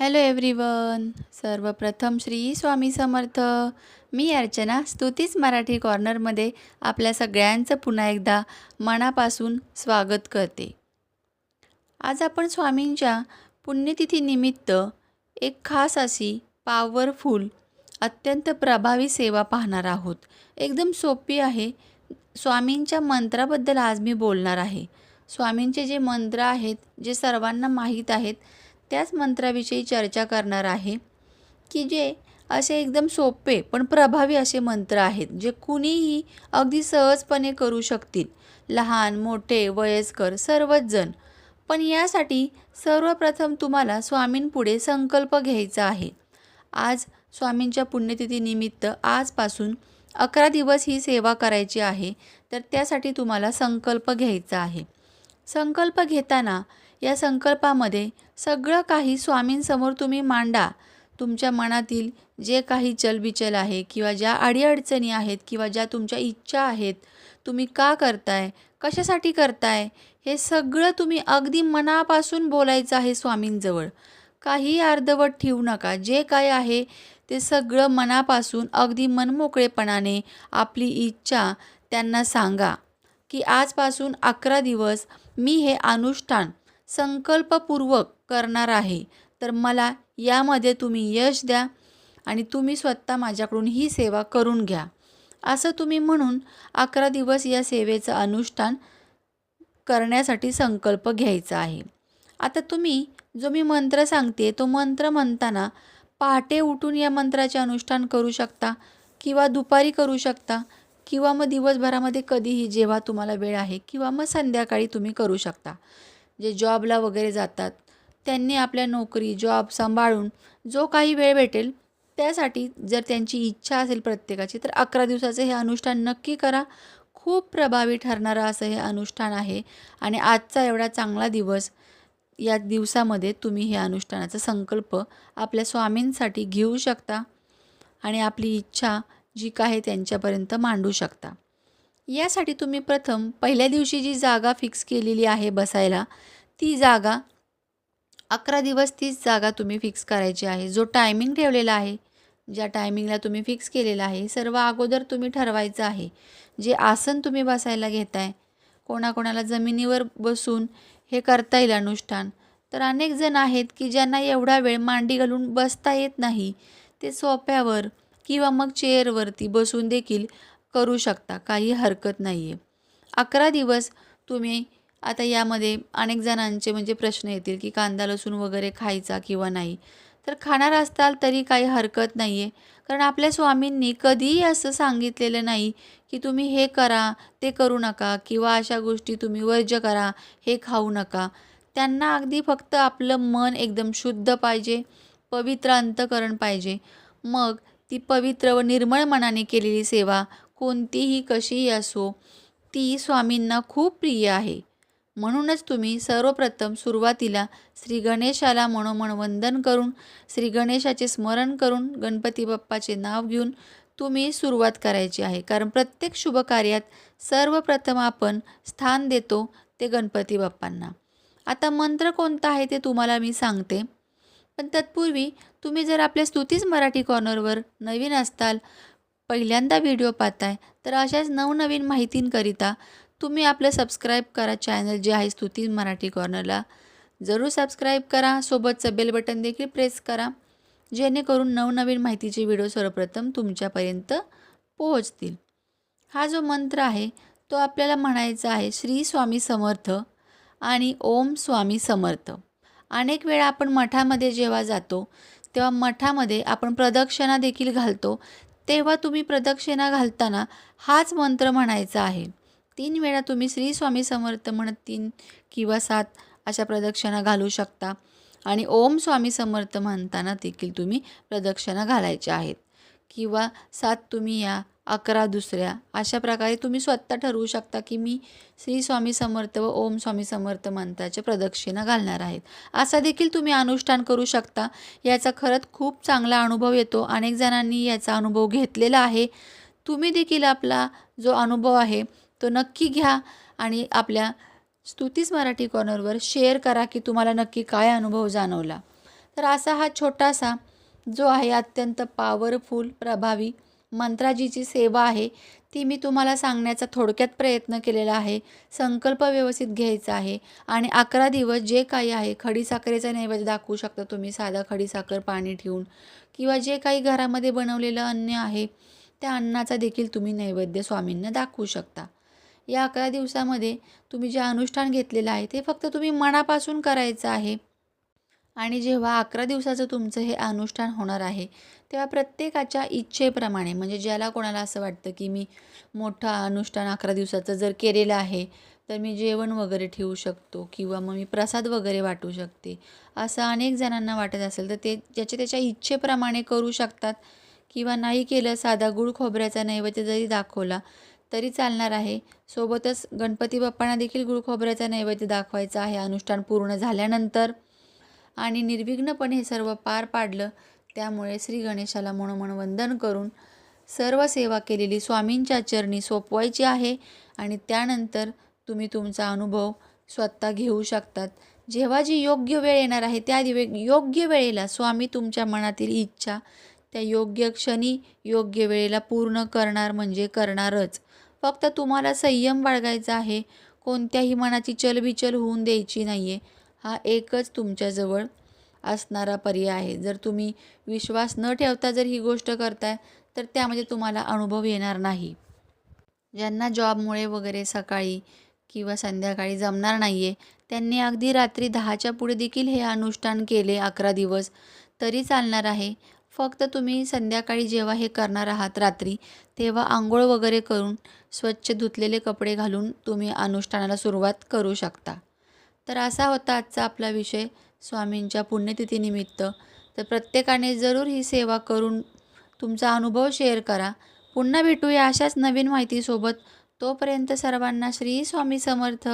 Hello everyone सर्वप्रथम श्री स्वामी समर्थ. मी अर्चना स्तुतीच मराठी कॉर्नरमध्ये आपल्या सगळ्यांचं पुन्हा एकदा मनापासून स्वागत करते. आज आपण स्वामींच्या पुण्यतिथीनिमित्त एक खास अशी पॉवरफुल अत्यंत प्रभावी सेवा पाहणार आहोत. एकदम सोपी आहे. स्वामींच्या मंत्राबद्दल आज मी बोलणार आहे. स्वामींचे जे मंत्र आहेत जे सर्वांना माहीत आहेत त्याच मंत्राविषयी चर्चा करणार आहे की जे असे एकदम सोपे पण प्रभावी असे मंत्र आहेत जे कुणीही अगदी सहजपणे करू शकतील. लहान मोठे वयस्कर सर्वच जण पण यासाठी सर्वप्रथम तुम्हाला स्वामींपुढे संकल्प घ्यायचा आहे. आज स्वामींच्या पुण्यतिथीनिमित्त आजपासून अकरा दिवस ही सेवा करायची आहे तर त्यासाठी तुम्हाला संकल्प घ्यायचा आहे. संकल्प घेताना या संकल्पामध्ये सगळं काही स्वामींसमोर तुम्ही मांडा. तुमच्या मनातील जे काही चलबिचल आहे किंवा ज्या अडीअडचणी आहेत किंवा ज्या तुमच्या इच्छा आहेत तुम्ही का करताय? कशासाठी करताय? हे सगळं तुम्ही अगदी मनापासून बोलायचं आहे स्वामींजवळ. काही अर्धवट ठेवू नका. जे काय आहे ते सगळं मनापासून अगदी मनमोकळेपणाने आपली इच्छा त्यांना सांगा की आजपासून अकरा दिवस मी हे अनुष्ठान संकल्पपूर्वक करणार आहे. तर मला यामध्ये तुम्ही यश द्या आणि तुम्ही स्वतः माझ्याकडून ही सेवा करून घ्या. असं तुम्ही म्हणून अकरा दिवस या सेवेचं अनुष्ठान करण्यासाठी संकल्प घ्यायचा आहे. आता तुम्ही जो मी मंत्र सांगते तो मंत्र म्हणताना पहाटे उठून या मंत्राचे अनुष्ठान करू शकता किंवा दुपारी करू शकता किंवा मग दिवसभरामध्ये कधीही जेव्हा तुम्हाला वेळ आहे किंवा मग संध्याकाळी तुम्ही करू शकता. जे जॉबला वगैरे जातात त्यांनी आपल्या नोकरी जॉब सांभाळून जो काही वेळ भेटेल त्यासाठी जर त्यांची इच्छा असेल प्रत्येकाची तर अकरा दिवसाचं हे अनुष्ठान नक्की करा. खूप प्रभावी ठरणारं असं हे अनुष्ठान आहे आणि आजचा एवढा चांगला दिवस या दिवसामध्ये तुम्ही हे अनुष्ठानाचा संकल्प आपल्या स्वामींसाठी घेऊ शकता आणि आपली इच्छा जी काय त्यांच्यापर्यंत मांडू शकता. यासाठी तुम्ही प्रथम पहिल्या दिवशी जी जागा फिक्स केलेली आहे बसायला ती जागा अकरा दिवस तीच जागा तुम्ही फिक्स करायची आहे. जो टायमिंग ठेवलेला आहे ज्या टायमिंगला तुम्ही फिक्स केलेला आहे सर्व अगोदर तुम्ही ठरवायचं आहे. जे आसन तुम्ही बसायला घेताय कोणाकोणाला जमिनीवर बसून हे करता येईल अनुष्ठान. तर अनेक जण आहेत की ज्यांना एवढा वेळ मांडी घालून बसता येत नाही ते सोप्यावर किंवा मग चेअरवरती बसून देखील करू शकता काही हरकत नाही आहे अकरा दिवस तुम्ही आता यामध्ये अनेक जणांचे म्हणजे प्रश्न येतील की कांदा लसूण वगैरे खायचा किंवा नाही. तर खाणार असताल तरी काही हरकत नाही आहे कारण आपल्या स्वामींनी कधीही असं सांगितलेलं नाही की तुम्ही हे करा ते करू नका किंवा अशा गोष्टी तुम्ही वर्ज्य करा हे खाऊ नका. त्यांना अगदी फक्त आपलं मन एकदम शुद्ध पाहिजे पवित्र अंतकरण पाहिजे. मग ती पवित्र व निर्मळ मनाने केलेली सेवा कोणतीही कशीही असो ती स्वामींना खूप प्रिय आहे. म्हणूनच तुम्ही सर्वप्रथम सुरुवातीला श्री गणेशाला मनोमन वंदन करून श्री गणेशाचे स्मरण करून गणपती बाप्पाचे नाव घेऊन तुम्ही सुरुवात करायची आहे. कारण प्रत्येक शुभ कार्यात सर्वप्रथम आपण स्थान देतो ते गणपती बाप्पांना. आता मंत्र कोणता आहे ते तुम्हाला मी सांगते. पण तत्पूर्वी तुम्ही जर आपल्या स्तुतीच मराठी कॉर्नरवर नवीन असताल पहिल्यांदा व्हिडिओ पाहताय तर अशाच नवनवीन माहितींकरिता तुम्ही आपलं सबस्क्राईब करा चॅनल जे आहे स्तुती मराठी कॉर्नरला जरूर सबस्क्राईब करा सोबतचं बेल बटन देखील प्रेस करा जेणेकरून नवनवीन माहितीचे व्हिडिओ सर्वप्रथम तुमच्यापर्यंत पोहोचतील. हा जो मंत्र आहे तो आपल्याला म्हणायचा आहे श्री स्वामी समर्थ आणि ओम स्वामी समर्थ. अनेक वेळा आपण मठामध्ये जेव्हा जातो तेव्हा मठामध्ये आपण प्रदक्षिणा देखील घालतो तेव्हा तुम्ही प्रदक्षिणा घालताना हाच मंत्र म्हणायचा आहे. तीन वेळा तुम्ही श्री स्वामी समर्थ म्हणत तीन किंवा सात अशा प्रदक्षिणा घालू शकता. आणि ओम स्वामी समर्थ म्हणताना देखील तुम्ही प्रदक्षिणा घालायच्या आहेत. किंवा सात तुम्ही या अकरा दुसऱ्या. अशा प्रकारे तुम्ही स्वतः ठरवू शकता की मी श्री स्वामी समर्थ व ओम स्वामी समर्थ मंत्राच्या प्रदक्षिणा घालणार आहेत. असा देखील तुम्ही अनुष्ठान करू शकता. याचा खरंच खूप चांगला अनुभव येतो. अनेक जणांनी याचा अनुभव घेतलेला आहे. तुम्ही देखील आपला जो अनुभव आहे तो नक्की घ्या आणि आपल्या स्तुतीस मराठी कॉर्नरवर शेअर करा की तुम्हाला नक्की काय अनुभव जाणवला. तर असा हा छोटासा जो आहे अत्यंत पॉवरफुल प्रभावी मंत्राजीची सेवा आहे ती मी तुम्हाला सांगण्याचा थोडक्यात प्रयत्न केलेला आहे. संकल्प व्यवस्थित घ्यायचा आहे आणि अकरा दिवस जे काही आहे खडीसाखरेचा नैवेद्य दाखवू शकता तुम्ही साधा खडीसाखर पाणी ठेवून. किंवा जे काही घरामध्ये बनवलेलं अन्न आहे त्या अन्नाचा देखील तुम्ही नैवेद्य स्वामींना दाखवू शकता. या अकरा दिवसामध्ये तुम्ही जे अनुष्ठान घेतलेलं आहे ते फक्त तुम्ही मनापासून करायचं आहे. आणि जेव्हा अकरा दिवसाचं तुमचं हे अनुष्ठान होणार आहे तेव्हा प्रत्येकाच्या इच्छेप्रमाणे म्हणजे ज्याला कोणाला असं वाटतं की मी मोठं अनुष्ठान अकरा दिवसाचं जर केलेलं आहे तर मी जेवण वगैरे ठेवू शकतो किंवा मग मी प्रसाद वगैरे वाटू शकते. असं अनेक जणांना वाटत असेल तर ते ज्याच्या त्याच्या इच्छेप्रमाणे करू शकतात किंवा नाही केलं साधा गुळ खोबऱ्याचा नैवेद्य जरी दाखवला तरी चालणार आहे. सोबतच गणपती बाप्पांना देखील गुळ खोबऱ्याचा नैवेद्य दाखवायचा आहे अनुष्ठान पूर्ण झाल्यानंतर. आणि निर्विघ्नपणे हे सर्व पार पाडलं. त्यामुळे श्री गणेशाला मनोमन वंदन करून सर्व सेवा केलेली स्वामींच्या चरणी सोपवायची आहे आणि त्यानंतर तुम्ही तुमचा अनुभव स्वतः घेऊ शकतात. जेव्हा जी योग्य वेळ येणार आहे त्या दिवे योग्य वेळेला स्वामी तुमच्या मनातील इच्छा त्या योग्य क्षणी योग्य वेळेला पूर्ण करणार म्हणजे करणारच. फक्त तुम्हाला संयम बाळगायचा आहे. कोणत्याही मनाची चलबिचल होऊन द्यायची नाही आहे हा एकच तुमच्याजवळ असणारा पर्याय आहे. जर तुम्ही विश्वास न ठेवता जर ही गोष्ट करताय तर त्यामध्ये तुम्हाला अनुभव येणार नाही. ज्यांना जॉबमुळे वगैरे सकाळी किंवा संध्याकाळी जमणार नाही आहे त्यांनी अगदी रात्री दहाच्या पुढे देखील हे अनुष्ठान केले अकरा दिवस तरी चालणार आहे. फक्त तुम्ही संध्याकाळी जेव्हा हे करणार आहात रात्री तेव्हा आंघोळ वगैरे करून स्वच्छ धुतलेले कपडे घालून तुम्ही अनुष्ठानाला सुरुवात करू शकता. तर असा होता आजचा आपला विषय स्वामींच्या पुण्यतिथीनिमित्त. तर प्रत्येकाने जरूर ही सेवा करून तुमचा अनुभव शेअर करा. पुन्हा भेटूया अशाच नवीन माहितीसोबत. तोपर्यंत सर्वांना श्री स्वामी समर्थ.